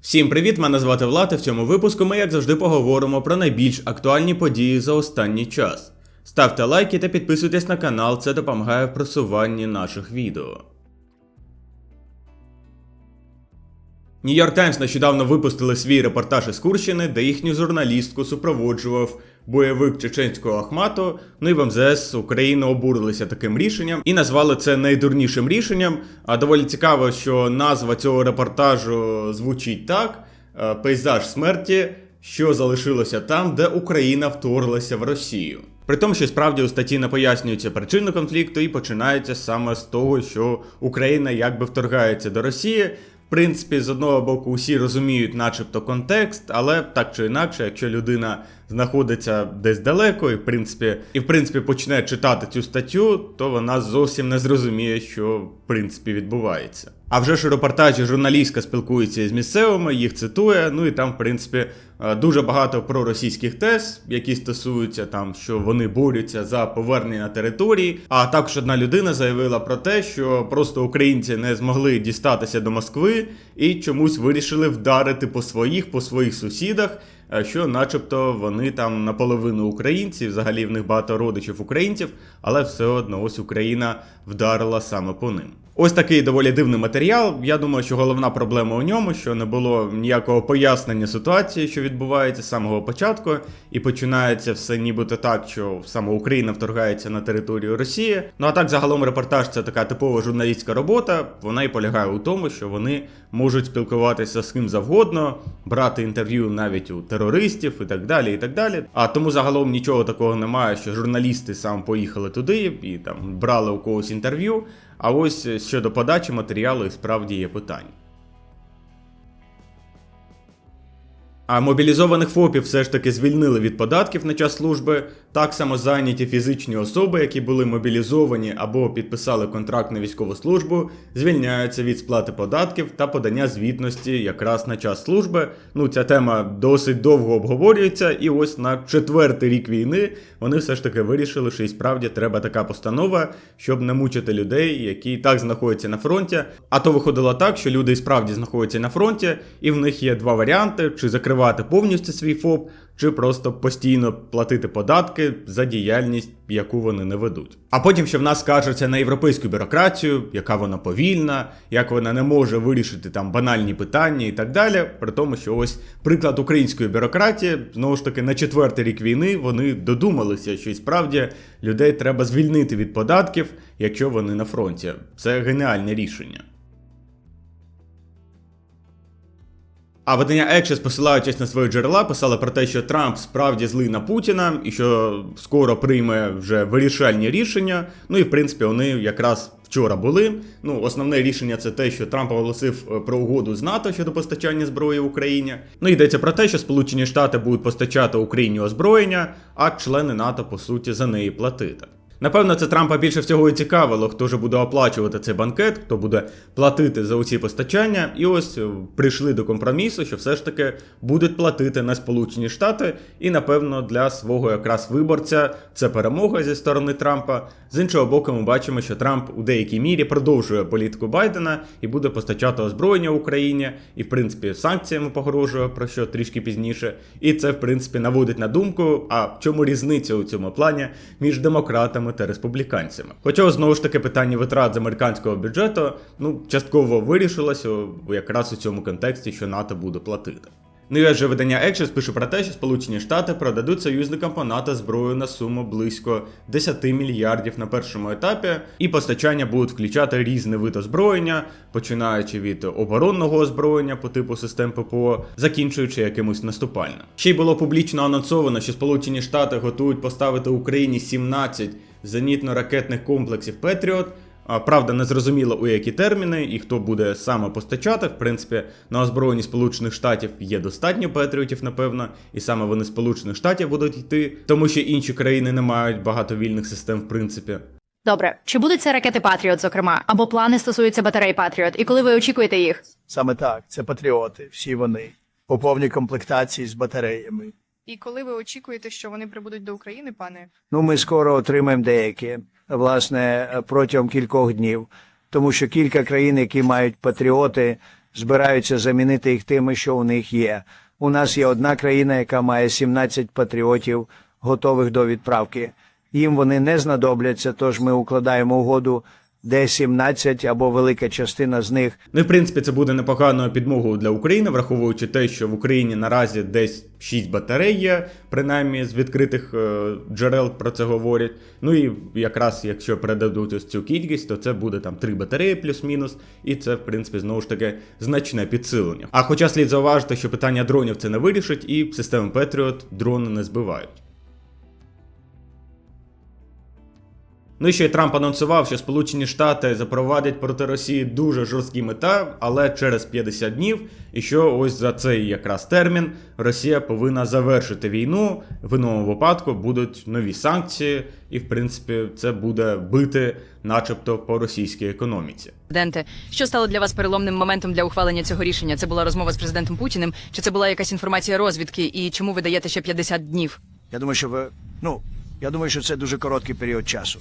Всім привіт! Мене звати Влад. і В цьому випуску ми, як завжди, поговоримо про найбільш актуальні події за останній час. Ставте лайки та підписуйтесь на канал, це допомагає в просуванні наших відео. Нью-Йорк Таймс нещодавно випустили свій репортаж із Курщини, де їхню журналістку супроводжував бойовик чеченського Ахмату. Ну і в МЗС України обурилися таким рішенням і назвали це найдурнішим рішенням. А доволі цікаво, що назва цього репортажу звучить так: е, пейзаж смерті, що залишилося там, де Україна вторглася в Росію. При тому, що справді у статті не пояснюється причини конфлікту і починається саме з того, що Україна якби вторгається до Росії. В принципі, з одного боку, усі розуміють, начебто, контекст, але так чи інакше, якщо людина знаходиться десь далеко, і в принципі, і в принципі почне читати цю статтю, то вона зовсім не зрозуміє, що в принципі відбувається. А вже ж у репортажі журналістка спілкується з місцевими, їх цитує. Ну і там, в принципі, е, дуже багато проросійських тез, які стосуються там, що вони борються за повернення території. А також одна людина заявила про те, що просто українці не змогли дістатися до Москви і чомусь вирішили вдарити по своїх, по своїх сусідах. Е, Що, начебто, вони там наполовину українці, взагалі в них багато родичів українців, але все одно ось Україна вдарила саме по ним. Ось такий доволі дивний матеріал. Я думаю, що головна проблема у ньому, що не було ніякого пояснення ситуації, що відбувається з самого початку, і починається все нібито так, що саме Україна вторгається на територію Росії. Ну а так, загалом, репортаж це така типова журналістська робота. Вона і полягає у тому, що вони можуть спілкуватися з ким завгодно, брати інтерв'ю навіть у терористів і так далі. і так далі. А тому загалом нічого такого немає, що журналісти сам поїхали туди і там брали у когось інтерв'ю. А ось е, щодо подачі матеріалу і справді є питання. А мобілізованих ФОПів все ж таки звільнили від податків на час служби. Так само зайняті фізичні особи, які були мобілізовані або підписали контракт на військову службу, звільняються від сплати податків та подання звітності якраз на час служби. Ну, ця тема досить довго обговорюється, і ось на четвертий рік війни вони все ж таки вирішили, що і справді треба така постанова, щоб не мучити людей, які і так знаходяться на фронті. А то виходило так, що люди і справді знаходяться на фронті, і в них є два варіанти: чи закривати повністю свій ФОП, чи просто постійно платити податки за діяльність, яку вони не ведуть. А потім ще в нас скаржаться на європейську бюрократію, яка вона повільна, як вона не може вирішити там банальні питання і так далі. При тому, що ось приклад української бюрократії, знову ж таки, на четвертий рік війни вони додумалися, що і справді людей треба звільнити від податків, якщо вони на фронті. Це геніальне рішення. А видання Екшес, посилаючись на свої джерела, писали про те, що Трамп справді злий на Путіна і що скоро прийме вже вирішальні рішення. Ну і в принципі вони якраз вчора були. Ну, основне рішення це те, що Трамп оголосив е, про угоду з НАТО щодо постачання зброї Україні. Ну йдеться про те, що Сполучені Штати будуть постачати Україні озброєння, а члени НАТО по суті за неї платити. Напевно, це Трампа більше всього і цікавило, хто ж буде оплачувати цей банкет, хто буде платити за усі постачання. І ось е, прийшли до компромісу, що все ж таки будуть платити на Сполучені Штати, і напевно для свого якраз виборця це перемога зі сторони Трампа. З іншого боку, ми бачимо, що Трамп у деякій мірі продовжує політику Байдена і буде постачати озброєння Україні, і в принципі санкціями погрожує, про що трішки пізніше. І це в принципі наводить на думку, а в чому різниця у цьому плані між демократами та республіканцями. Хоча знову ж таки питання витрат з американського бюджету ну частково вирішилося якраз у цьому контексті, що НАТО буде платити. Ну і адже видання Axios пише про те, що Сполучені Штати продадуть союзникам по НАТО зброю на суму близько 10 мільярдів на першому етапі, і постачання будуть включати різний вид озброєння, починаючи від оборонного озброєння по типу систем ППО, закінчуючи якимось наступальним. Ще й було публічно анонсовано, що Сполучені Штати готують поставити Україні 17 зенітно-ракетних комплексів Петріот. Правда, не зрозуміло у які терміни і хто буде саме постачати. В принципі, на озброєнні Сполучених Штатів є достатньо патріотів, напевно, і саме вони Сполучених Штатів будуть йти, тому що інші країни не мають багато вільних систем, в принципі. Добре, чи будуть це ракети Патріот, зокрема, або плани стосуються батарей Патріот, і коли ви очікуєте їх? Саме так, це патріоти, всі вони, по повній комплектації з батареями. І коли ви очікуєте, що вони прибудуть до України, пане? Ну, ми скоро отримаємо деякі, власне, протягом кількох днів, тому що кілька країн, які мають патріоти, збираються замінити їх тими, що у них є. У нас є одна країна, яка має 17 патріотів, готових до відправки. Їм вони не знадобляться, тож ми укладаємо угоду, де 17 або велика частина з них Ну і в принципі це буде непоганою підмогою для України, враховуючи те, що в Україні наразі десь 6 батарей є, принаймні з відкритих е, джерел про це говорять. Ну і якраз якщо передадуть ось цю кількість, то це буде там 3 батареї плюс-мінус, і це в принципі знову ж таки значне підсилення. А хоча слід зауважити, що питання дронів це не вирішить, і системи Patriot дрони не збивають. Ну і ще й Трамп анонсував, що Сполучені Штати запровадять проти Росії дуже жорсткі мета, але через 50 днів, і що ось за цей якраз термін Росія повинна завершити війну. В іному випадку будуть нові санкції, і в принципі це буде бити, начебто, по російській економіці. Президенте, що стало для вас переломним моментом для ухвалення цього рішення? Це була розмова з президентом Путіним, чи це була якась інформація розвідки? І чому ви даєте ще 50 днів? Я думаю, що ви. Ну, я думаю, що це дуже короткий період часу.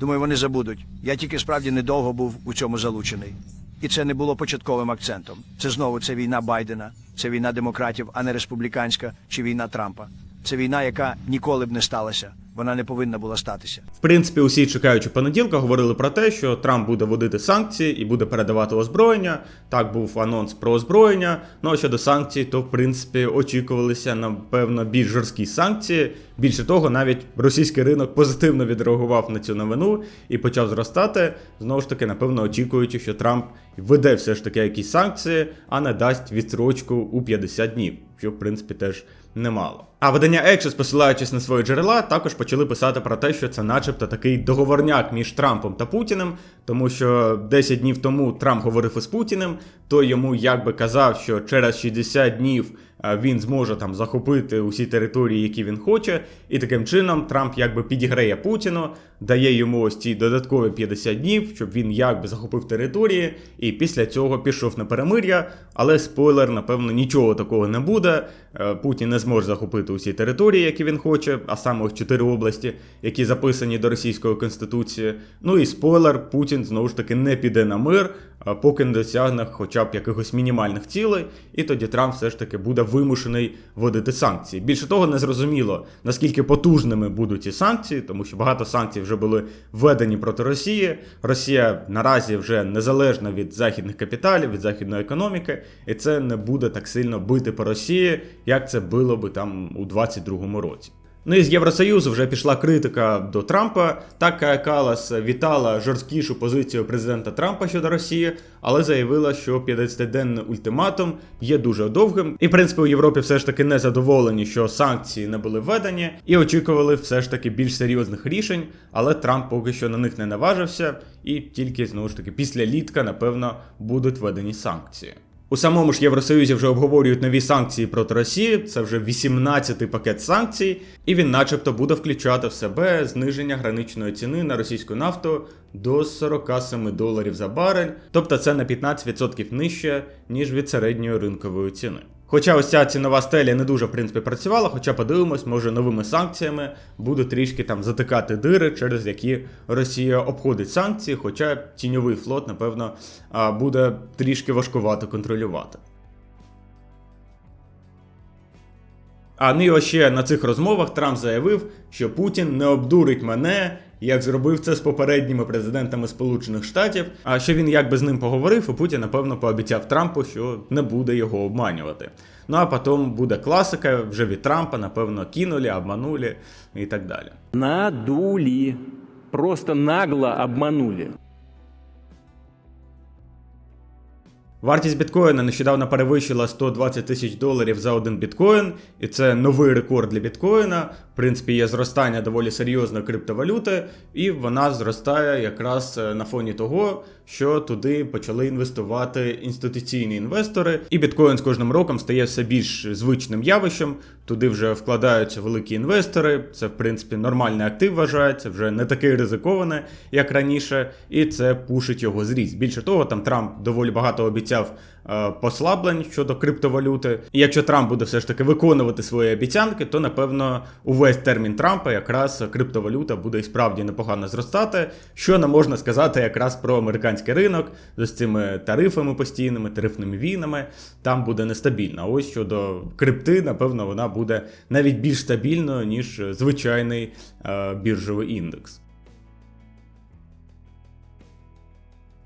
Думаю, вони забудуть. Я тільки справді недовго був у цьому залучений. І це не було початковим акцентом. Це знову це війна Байдена, це війна демократів, а не республіканська чи війна Трампа. Це війна, яка ніколи б не сталася. Вона не повинна була статися. В принципі, усі чекаючи понеділка говорили про те, що Трамп буде вводити санкції і буде передавати озброєння. Так був анонс про озброєння. Ну а щодо санкцій, то в принципі очікувалися напевно більш жорсткі санкції. Більше того, навіть російський ринок позитивно відреагував на цю новину і почав зростати. Знову ж таки, напевно, очікуючи, що Трамп введе все ж таки якісь санкції, а не дасть відстрочку у 50 днів, що в принципі теж немало. А видання Axios, посилаючись на свої джерела, також почали писати про те, що це, начебто, такий договорняк між Трампом та Путіним, тому що 10 днів тому Трамп говорив із Путіним, той йому якби казав, що через 60 днів він зможе там захопити усі території, які він хоче, і таким чином Трамп якби підіграє Путіну, дає йому ось ці додаткові 50 днів, щоб він якби захопив території, і після цього пішов на перемир'я. Але спойлер, напевно, нічого такого не буде. Е, Путін не зможе захопити усі території, які він хоче, а саме чотири області, які записані до російської конституції. Ну і спойлер, Путін знову ж таки не піде на мир, поки не досягне хоча б якихось мінімальних цілей, і тоді Трамп все ж таки буде вимушений вводити санкції. Більше того, не зрозуміло, наскільки потужними будуть ці санкції, тому що багато санкцій вже були введені проти Росії. Росія наразі вже незалежна від західних капіталів, від західної економіки, і це не буде так сильно бити по Росії, як це було би там у 22-му році. Ну і з Євросоюзу вже пішла критика до Трампа. Так Кая Калас вітала жорсткішу позицію президента Трампа щодо Росії, але заявила, що 50-денний ультиматум є дуже довгим. І в принципі у Європі все ж таки не задоволені, що санкції не були введені, і очікували все ж таки більш серйозних рішень. Але Трамп поки що на них не наважився, і тільки знову ж таки після літка, напевно, будуть введені санкції. У самому ж Євросоюзі вже обговорюють нові санкції проти Росії. Це вже 18-й пакет санкцій, і він, начебто, буде включати в себе зниження граничної ціни на російську нафту до 47 доларів за барель, тобто це на 15% нижче, ніж від середньої ринкової ціни. Хоча ось ця цінова стеля не дуже в принципі працювала, хоча подивимось, може новими санкціями буде трішки там затикати дири, через які Росія обходить санкції, хоча тіньовий флот, напевно, буде трішки важкувато контролювати. А ну і ось ще на цих розмовах Трамп заявив, що Путін не обдурить мене, як зробив це з попередніми президентами Сполучених Штатів. А що він якби з ним поговорив, і Путін, напевно, пообіцяв Трампу, що не буде його обманювати. Ну а потім буде класика вже від Трампа, напевно, кинули, обманули і так далі. Надули. Просто нагло обманули. Вартість біткоїна нещодавно перевищила 120 тисяч доларів за один біткоін, і це новий рекорд для біткоїна. В принципі, є зростання доволі серйозної криптовалюти, і вона зростає якраз е, на фоні того, що туди почали інвестувати інституційні інвестори, і біткоін з кожним роком стає все більш звичним явищем. Туди вже вкладаються великі інвестори. Це в принципі нормальний актив вважається, вже не такий ризиковане, як раніше, і це пушить його зріст. Більше того, там Трамп доволі багато обіцяв е, послаблень щодо криптовалюти. І якщо Трамп буде все ж таки виконувати свої обіцянки, то напевно увесь термін Трампа якраз криптовалюта буде і справді непогано зростати. Що не можна сказати якраз про американський ринок з цими тарифами постійними, тарифними війнами. Там буде нестабільно. Ось щодо крипти, напевно, вона буде навіть більш стабільною, ніж звичайний е, біржовий індекс.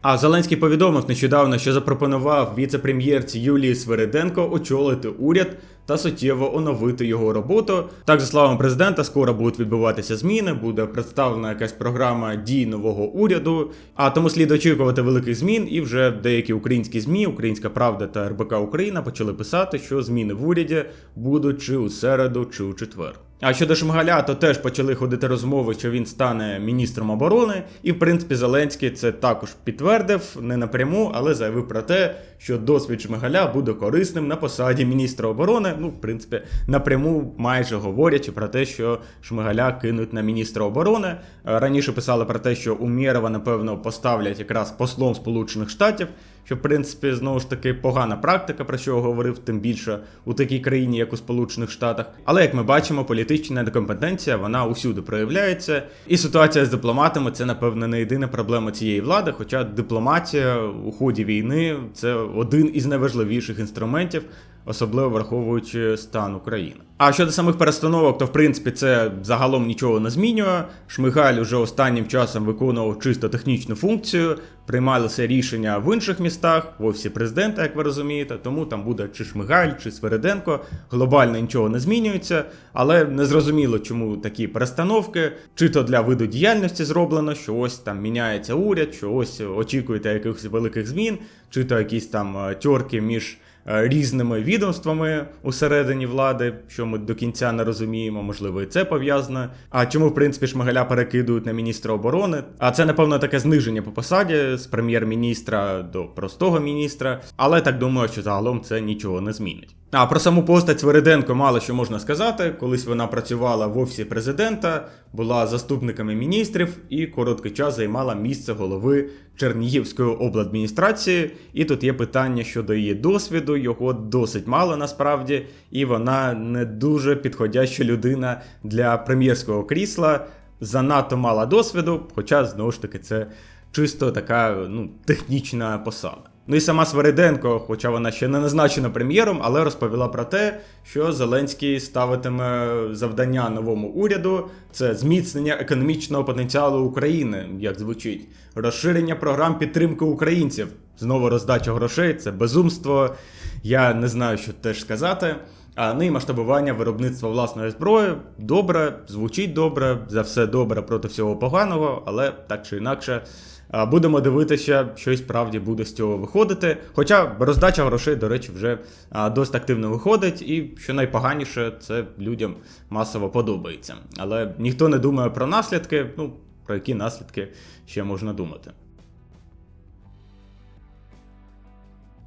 А Зеленський повідомив нещодавно, що запропонував віце-прем'єрці Юлії Свериденко очолити уряд та суттєво оновити його роботу. Так, за словами президента, скоро будуть відбуватися зміни, буде представлена якась програма дій нового уряду. А тому слід очікувати великих змін. І вже деякі українські змі, Українська Правда та РБК Україна почали писати, що зміни в уряді будуть чи у середу, чи у четвер. А щодо Шмигаля, то теж почали ходити розмови, що він стане міністром оборони, і в принципі Зеленський це також підтвердив не напряму, але заявив про те, що досвід Шмигаля буде корисним на посаді міністра оборони. Ну, в принципі, напряму майже говорячи про те, що Шмигаля кинуть на міністра оборони. Е, Раніше писали про те, що Умєрова, напевно, поставлять якраз послом Сполучених Штатів. Що, в принципі, знову ж таки погана практика, про що говорив, тим більше у такій країні, як у Сполучених Штатах. Але як ми бачимо, політична некомпетенція вона усюди проявляється. І ситуація з дипломатами це, напевно, не єдина проблема цієї влади. Хоча дипломатія у ході війни це один із найважливіших інструментів. Особливо враховуючи стан України. А щодо самих перестановок, то в принципі це загалом нічого не змінює. Шмигаль уже останнім часом виконував чисто технічну функцію, приймалися рішення в інших містах, в офісі президента, як ви розумієте. Тому там буде чи Шмигаль, чи Свериденко. Глобально нічого не змінюється, але не зрозуміло, чому такі перестановки, чи то для виду діяльності зроблено, що ось там міняється уряд, що ось очікуєте якихось великих змін, чи то якісь там е, тьорки між різними відомствами усередині влади, що ми до кінця не розуміємо, можливо, і це пов'язано. А чому, в принципі, Шмигаля перекидують на міністра оборони? А це, напевно, таке зниження по посаді з прем'єр-міністра до простого міністра. Але так думаю, що загалом це нічого не змінить. А про саму постать Свериденко мало що можна сказати. Колись вона працювала в офісі президента, була заступниками міністрів і короткий час займала місце голови Чернігівської обладміністрації. І тут є питання щодо її досвіду. Його досить мало насправді, і вона не дуже підходяща людина для прем'єрського крісла. Занадто мала досвіду, хоча знову ж таки це чисто така ну, технічна посада. Ну і сама Свериденко, хоча вона ще не назначена прем'єром, але розповіла про те, що Зеленський ставитиме завдання новому уряду це зміцнення економічного потенціалу України, як звучить, розширення програм підтримки українців. Знову роздача грошей, це безумство. Я не знаю, що теж сказати. А ну і масштабування виробництва власної зброї добре, звучить добре, за все добре проти всього поганого, але так чи інакше. Будемо дивитися, що і справді буде з цього виходити. Хоча роздача грошей, до речі, вже досить активно виходить, і що найпоганіше, це людям масово подобається. Але ніхто не думає про наслідки. Ну, про які наслідки ще можна думати.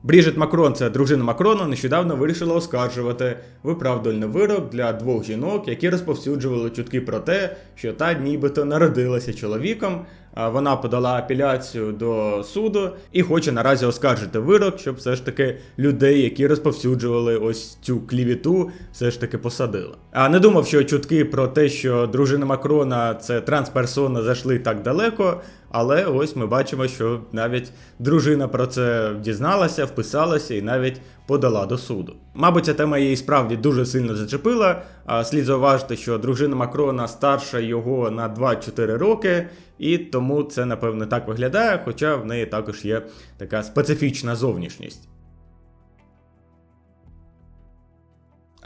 Бріжит Макрон, це дружина Макрона, нещодавно вирішила оскаржувати виправдальний вирок для двох жінок, які розповсюджували чутки про те, що та нібито народилася чоловіком. Вона подала апеляцію до суду і хоче наразі оскаржити вирок, щоб все ж таки людей, які розповсюджували ось цю клівіту, все ж таки посадили. А не думав, що чутки про те, що дружина Макрона це трансперсона, зайшли так далеко. Але ось ми бачимо, що навіть дружина про це дізналася, вписалася і навіть подала до суду. Мабуть, ця тема її справді дуже сильно зачепила. А слід зауважити, що дружина Макрона старша його на 2-4 роки, і тому це напевно так виглядає, хоча в неї також є така специфічна зовнішність.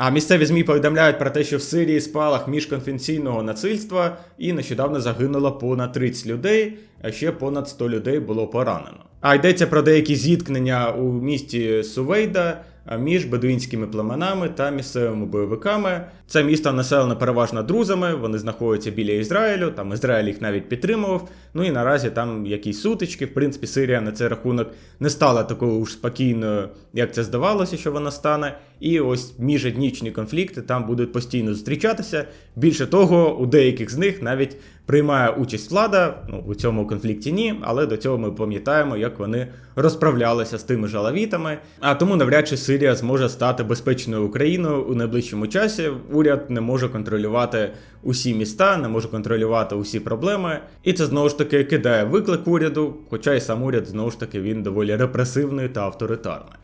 А місцеві ЗМІ повідомляють про те, що в Сирії спалах міжконфесійного насильства і нещодавно загинуло понад 30 людей, а ще понад 100 людей було поранено. А йдеться про деякі зіткнення у місті Сувейда, між бедуїнськими племенами та місцевими бойовиками. Це місто населено переважно друзами. Вони знаходяться біля Ізраїлю. Там Ізраїль їх навіть підтримував. Ну і наразі там якісь сутички. В принципі, Сирія на цей рахунок не стала такою уж спокійною, як це здавалося, що вона стане. І ось міжетнічні конфлікти там будуть постійно зустрічатися. Більше того, у деяких з них навіть приймає участь влада. Ну у цьому конфлікті ні, але до цього ми пам'ятаємо, як вони розправлялися з тими жалавітами. А тому навряд чи Сирія зможе стати безпечною Україною у найближчому часі. Уряд не може контролювати усі міста, не може контролювати усі проблеми. І це знову ж таки кидає виклик уряду, хоча і сам уряд знову ж таки він доволі репресивний та авторитарний.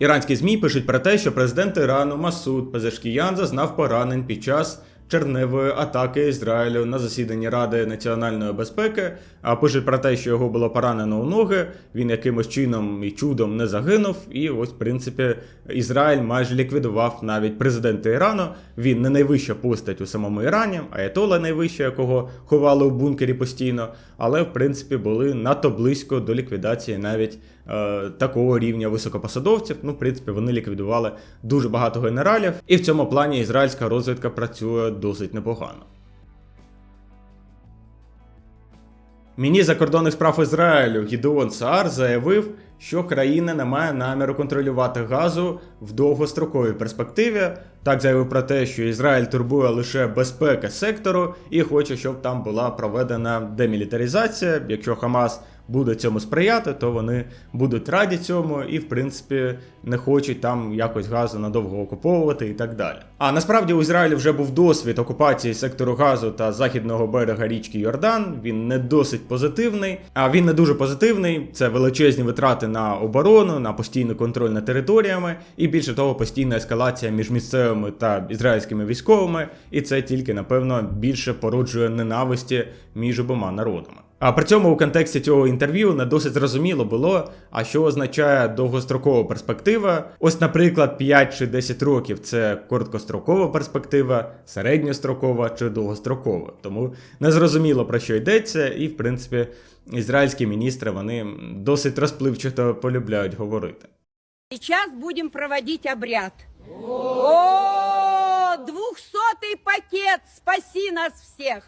Іранські ЗМІ пишуть про те, що президент Ірану Масуд Пезешкіян зазнав поранень під час черневої атаки Ізраїлю на засіданні Ради національної безпеки. А пишуть про те, що його було поранено у ноги. Він якимось чином і чудом не загинув. І ось, в принципі, Ізраїль майже ліквідував навіть президента Ірану. Він не найвища постать у самому Ірані, аятола найвища, якого ховали у бункері постійно, але в принципі були надто близько до ліквідації навіть такого рівня високопосадовців. Ну, в принципі, вони ліквідували дуже багато генералів, і в цьому плані ізраїльська розвідка працює досить непогано. Міністр закордонних справ Ізраїлю Гідеон Саар заявив, що країна не має наміру контролювати газу в довгостроковій перспективі. Так заявив про те, що Ізраїль турбує лише безпека сектору і хоче, щоб там була проведена демілітаризація. Якщо Хамас буде цьому сприяти, то вони будуть раді цьому і, в принципі, не хочуть там якось газу надовго окуповувати і так далі. А насправді у Ізраїлі вже був досвід окупації сектору газу та західного берега річки Йордан. Він не досить позитивний. А він не дуже позитивний. Це величезні витрати на оборону, на постійний контроль над територіями, і більше того, постійна ескалація між місцевими та ізраїльськими військовими. І це тільки напевно більше породжує ненависті між обома народами. А при цьому у контексті цього інтерв'ю не досить зрозуміло було, а що означає довгострокова перспектива. Ось, наприклад, 5 чи 10 років це короткострокова перспектива, середньострокова чи довгострокова. Тому не зрозуміло про що йдеться, і в принципі ізраїльські міністри вони досить розпливчато полюбляють говорити. Сейчас будем проводить обряд. О, двухсотый пакет, спаси нас всех!